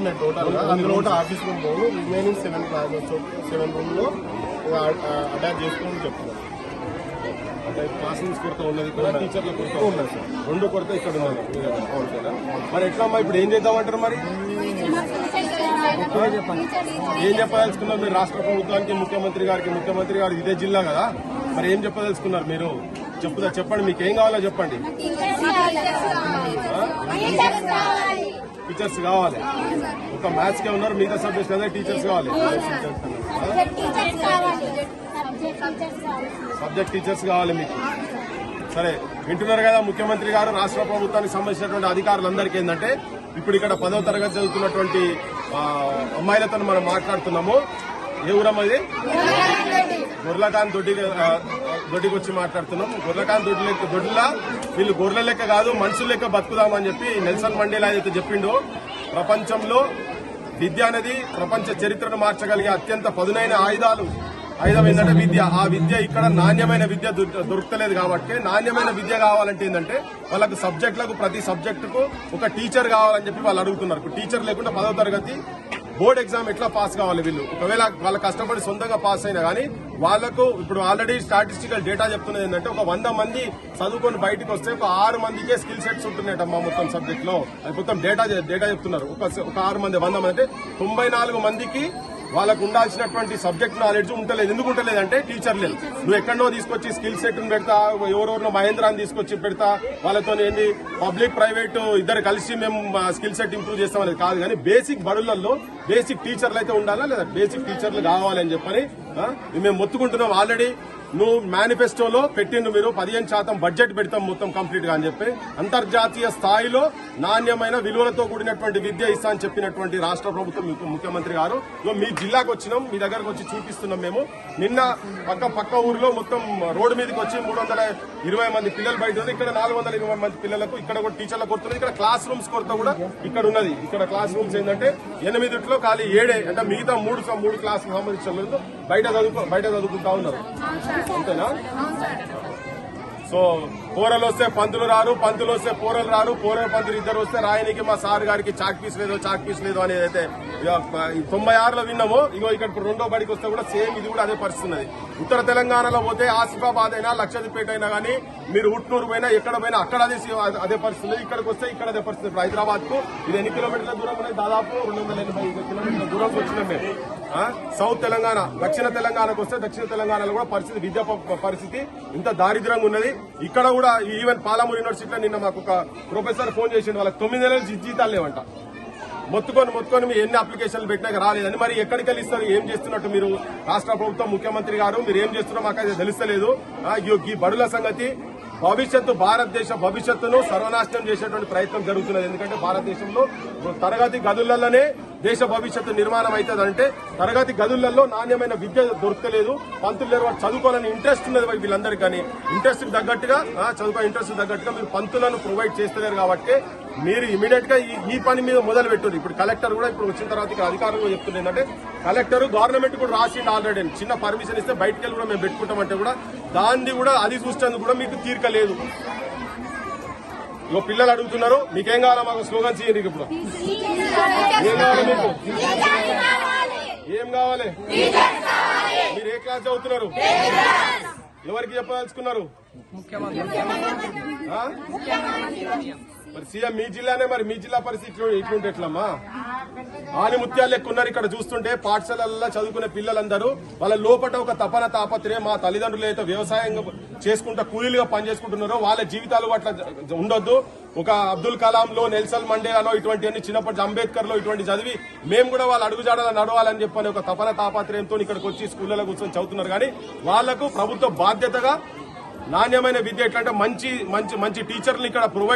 ఉన్నాయి టోటల్గా. అందులో ఒకటి ఆఫీస్ రూమ్ పోను రిమైనింగ్ సెవెన్ క్లాస్ సెవెన్ రూమ్లో అటాచ్ చేసుకోమని రూమ్స్ కొరత ఉన్నది ఇక్కడ. టీచర్ల కొరత ఉన్నది. సార్. రెండు కొరత ఇక్కడ ఉన్నది? మరి ఎట్లా అమ్మా ఇప్పుడు ఏం చేద్దామంటారు మరి? ఏం చెప్పదలుచుకున్నారు మీరు? రాష్ట్ర ప్రభుత్వానికి ముఖ్యమంత్రి గారికి ముఖ్యమంత్రి గారు ఇదే జిల్లా కదా. మరి ఏం చెప్పదలుచుకున్నారు మీరు? చెప్పుదా చెప్పండి మీకు ఏం కావాలో చెప్పండి. టీచర్స్ కావాలి. ఒక మ్యాథ్స్ కే ఉన్నారు మిగతా సబ్జెక్ట్స్ కదా టీచర్స్ కావాలి. సబ్జెక్ట్ టీచర్స్ కావాలి. మీకు. సరే వింటున్నారు కదా ముఖ్యమంత్రి గారు రాష్ట్ర ప్రభుత్వానికి సంబంధించినటువంటి అధికారులందరికీ ఏంటంటే ఇప్పుడు ఇక్కడ పదవ తరగతి చదువుతున్నటువంటి అమ్మాయిలతో మనం మాట్లాడుతున్నాము. ఏ ఊరమ్మ ఇది గొర్రెకాంత్ దొడ్డి దొడ్డికి వచ్చి మాట్లాడుతున్నాం. గొర్రెకాంత్ దొడ్డు లెక్క దొడ్డిలా? వీళ్ళు గొర్రెల లెక్క కాదు మనుషుల లెక్క బతుకుదామని చెప్పి నెల్సన్ మండేలా అయితే చెప్పిండో. ప్రపంచంలో విద్య అనేది ప్రపంచ చరిత్రను మార్చగలిగే అత్యంత పదునైన ఆయుధాలు. ఆయుధం ఏంటంటే విద్య. ఆ విద్య ఇక్కడ నాణ్యమైన విద్య దొరుకుతలేదు కాబట్టి నాణ్యమైన విద్య కావాలంటే ఏంటంటే వాళ్ళకు సబ్జెక్టులకు ప్రతి సబ్జెక్టుకు ఒక టీచర్ కావాలని చెప్పి వాళ్ళు అడుగుతున్నారు. టీచర్ లేకుండా పదవ తరగతి బోర్డ్ ఎగ్జామ్ ఎట్లా పాస్ కావాలి వీళ్ళు? ఒకవేళ వాళ్ళ కష్టపడి సొంతంగా పాస్ అయినా కానీ వాళ్ళకు ఇప్పుడు ఆల్రెడీ స్టాటిస్టికల్ డేటా చెప్తున్నది ఏంటంటే ఒక వంద మంది చదువుకొని బయటకు వస్తే ఒక ఆరు మందికే స్కిల్ సెట్స్ ఉంటున్నాయటమ్మా మొత్తం సబ్జెక్ట్లో. అది మొత్తం డేటా డేటా చెప్తున్నారు. ఒక ఆరు మంది వంద మంది అంటే తొంభై నాలుగు మందికి వాళ్ళకు ఉండాల్సినటువంటి సబ్జెక్ట్ నాలెడ్జ్ ఉంటలేదు. ఎందుకు ఉంటలేదు అంటే టీచర్ లేదు. నువ్వు ఎక్కడో తీసుకొచ్చి స్కిల్ సెట్ పెడతా ఎవరెవరినో మహేంద్రాన్ని తీసుకొచ్చి పెడతా వాళ్ళతో ఏంటి పబ్లిక్ ప్రైవేట్ ఇద్దరు కలిసి మేము స్కిల్ సెట్ ఇంప్రూవ్ చేస్తామనేది కాదు. కానీ బేసిక్ బడులలో బేసిక్ టీచర్లు అయితే ఉండాలా లేదా బేసిక్ టీచర్లు కావాలని చెప్పని మేము మొత్తుకుంటున్నాం ఆల్రెడీ నువ్వు మేనిఫెస్టోలో పెట్టిండు మీరు పదిహేను శాతం బడ్జెట్ పెడతాం మొత్తం కంప్లీట్గా అని చెప్పి. అంతర్జాతీయ స్థాయిలో నాణ్యమైన విలువలతో కూడినటువంటి విద్య ఇస్తా అని చెప్పినటువంటి రాష్ట్ర ప్రభుత్వం ముఖ్యమంత్రి గారు. మీ జిల్లాకు వచ్చినాం మీ దగ్గరకు వచ్చి చూపిస్తున్నాం మేము. నిన్న పక్క పక్క ఊరిలో మొత్తం రోడ్డు మీదకి వచ్చి మూడు వందల ఇరవై మంది పిల్లలు బయట ఉంది ఇక్కడ నాలుగు వందల ఇరవై మంది పిల్లలకు ఇక్కడ కూడా టీచర్ల కొరత ఇక్కడ క్లాస్ రూమ్స్ కొరత కూడా ఇక్కడ ఉన్నది. ఇక్కడ క్లాస్ రూమ్స్ ఏంటంటే ఎనిమిదిట్లో ఖాళీ ఏడే అంటే మిగతా మూడు మూడు క్లాస్ సంబంధించిన బయట చదువుకో బయట చదువుకుంటా ఉన్నారు. అంతేనా? సో పోరలు వస్తే పంతులు రారు పంతులు వస్తే పోరలు రారు పోరల పంతులు ఇద్దరు వస్తే రాయనికి మా సార్ గారికి చాక్ పీస్ లేదు చాక్ పీస్ లేదు అనేది అయితే తొంభై ఆరులో విన్నాము. ఇగో ఇక్కడ ఇప్పుడు రెండో బడికి వస్తే కూడా సేమ్ ఇది కూడా అదే పరిస్థితి ఉత్తర తెలంగాణలో పోతే ఆసిఫాబాద్ అయినా లక్షద్వీపేట అయినా కానీ మీరు ఉట్నూరు పోయినా ఎక్కడ పోయినా అక్కడ అదే అదే పరిస్థితి ఇక్కడికి వస్తే ఇక్కడ అదే పరిస్థితి ఇప్పుడు హైదరాబాద్కు ఇది ఎన్ని కిలోమీటర్ల దూరం దాదాపు రెండు వందల ఎనభై కిలోమీటర్ల దూరం వచ్చినాం మేము. సౌత్ తెలంగాణ దక్షిణ తెలంగాణకు వస్తే దక్షిణ తెలంగాణలో కూడా పరిస్థితి విద్యా పరిస్థితి ఇంత దారిద్రంగా ఉన్నది. ఇక్కడ కూడా ఈవెన్ పాలమూరు యూనివర్సిటీలో నిన్న మాకు ఒక ప్రొఫెసర్ ఫోన్ చేసిండు. వాళ్ళకి తొమ్మిది నెలలు జీతాలు లేవంట. మొత్తుకొని మొత్తుకొని మీరు ఎన్ని అప్లికేషన్లు పెట్టినాక రాలేదని. మరి ఎక్కడికి వెళ్ళి ఇస్తారు ఏం చేస్తున్నట్టు మీరు రాష్ట్ర ప్రభుత్వం ముఖ్యమంత్రి గారు? మీరు ఏం చేస్తున్నారో మాకు అయితే తెలుస్తలేదు ఈ బడుల సంగతి భవిష్యత్తు భారతదేశ భవిష్యత్తును సర్వనాశనం చేసేటువంటి ప్రయత్నం జరుగుతున్నది. ఎందుకంటే భారతదేశంలో తరగతి గదులలోనే దేశ భవిష్యత్తు నిర్మాణం అవుతుంది అంటే తరగతి గదులలో నాణ్యమైన విద్య దొరకలేదు. పంతులు లేరు చదువుకోవాలని ఇంట్రెస్ట్ ఉన్నది వీళ్ళందరికీ కానీ. ఇంట్రెస్ట్ తగ్గట్టుగా చదువుకో ఇంట్రెస్ట్ తగ్గట్టుగా మీరు పంతులను ప్రొవైడ్ చేస్తలేరు కాబట్టి మీరు ఇమీడియట్గా ఈ- ఈ పని మీద మొదలు పెట్టారు ఇప్పుడు కలెక్టర్ కూడా ఇప్పుడు వచ్చిన తర్వాత ఇక్కడ అధికారులు కూడా చెప్తుంది ఏంటంటే కలెక్టర్ గవర్నమెంట్ కూడా రాసిండు ఆల్రెడీ. చిన్న పర్మిషన్ ఇస్తే బయటకెళ్ళి కూడా మేము పెట్టుకుంటామంటే కూడా దాన్ని కూడా అది చూసేందుకు కూడా మీకు తీరిక లేదు. ఇగో పిల్లలు అడుగుతున్నారు మీకేం కావాలా మాకు స్లోగన్స్ ఇయ్యండి ఇప్పుడు. ఏం కావాలి మీకు? ఏం కావాలి? మీరు ఏ క్లాస్ చదువుతున్నారు? ఎవరికి చెప్పదలుచుకున్నారు? మరి సీఎం మీ జిల్లానే మరి మీ జిల్లా పరిస్థితి ఇట్లుంటే ఎట్లమ్మా ఆని ముత్యాలు లెక్క ఉన్నారు ఇక్కడ చూస్తుంటే పాఠశాలల్లో చదువుకునే పిల్లలందరూ వాళ్ళ లోపట ఒక తపన తాపత్రయం మా తల్లిదండ్రులు అయితే వ్యవసాయం చేసుకుంటా కూలీలుగా పనిచేసుకుంటున్నారో వాళ్ళ జీవితాలు అట్లా ఉండొద్దు. ఒక అబ్దుల్ కలాం లో నెల్సన్ మండేలాలో ఇటువంటి చిన్నప్పటి అంబేద్కర్లో ఇటువంటి చదివి మేము కూడా వాళ్ళు అడుగుజాడలు నడవాలని చెప్పని ఒక తపన తాపత్రయంతో ఇక్కడికి వచ్చి స్కూళ్ళలో కూర్చొని చదువుతున్నారు. కానీ వాళ్ళకు ప్రభుత్వ బాధ్యతగా నాణ్యమైన విద్య ఎట్లంటే మంచి మంచి మంచి టీచర్లు ఇక్కడ ప్రొవైడ్